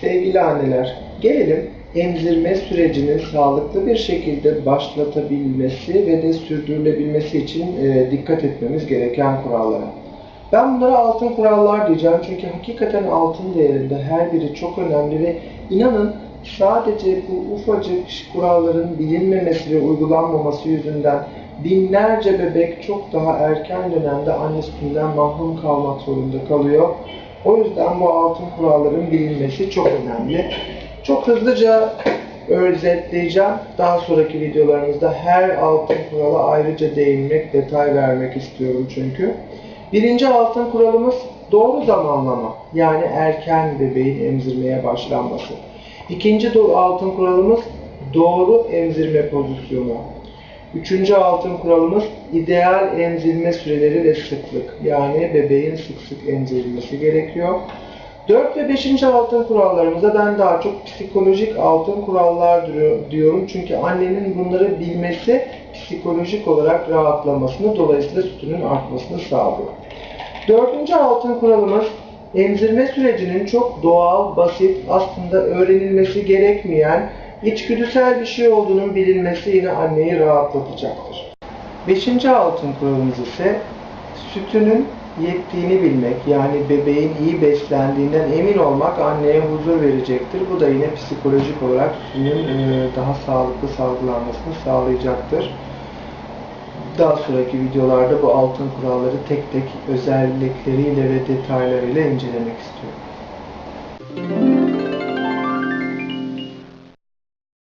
Sevgili anneler, gelelim emzirme sürecinin sağlıklı bir şekilde başlatabilmesi ve de sürdürülebilmesi için e, dikkat etmemiz gereken kurallara. Ben bunlara altın kurallar diyeceğim çünkü hakikaten altın değerinde her biri çok önemli ve inanın sadece bu ufacık kuralların bilinmemesi ve uygulanmaması yüzünden binlerce bebek çok daha erken dönemde anne sütünden mahrum kalmak zorunda kalıyor. O yüzden bu altın kuralların bilinmesi çok önemli. Çok hızlıca özetleyeceğim. Daha sonraki videolarımızda her altın kurala ayrıca değinmek, detay vermek istiyorum çünkü. Birinci altın kuralımız doğru zamanlama. Yani erken bebeğin emzirmeye başlanması. İkinci altın kuralımız doğru emzirme pozisyonu. Üçüncü altın kuralımız ideal emzirme süreleri ve sıklık. Yani bebeğin sık sık emzirilmesi gerekiyor. 4 ve 5. altın kurallarımıza ben daha çok psikolojik altın kurallar diyor- diyorum. Çünkü annenin bunları bilmesi psikolojik olarak rahatlamasını dolayısıyla sütünün artmasını sağlıyor. Dördüncü altın kuralımız emzirme sürecinin çok doğal, basit, aslında öğrenilmesi gerekmeyen, içgüdüsel bir şey olduğunun bilinmesi yine anneyi rahatlatacaktır. Beşinci altın kuralımız ise sütünün yettiğini bilmek, yani bebeğin iyi beslendiğinden emin olmak anneye huzur verecektir. Bu da yine psikolojik olarak sütünün e, daha sağlıklı salgılanmasını sağlayacaktır. Daha sonraki videolarda bu altın kuralları tek tek özellikleriyle ve detaylarıyla incelemek istiyorum.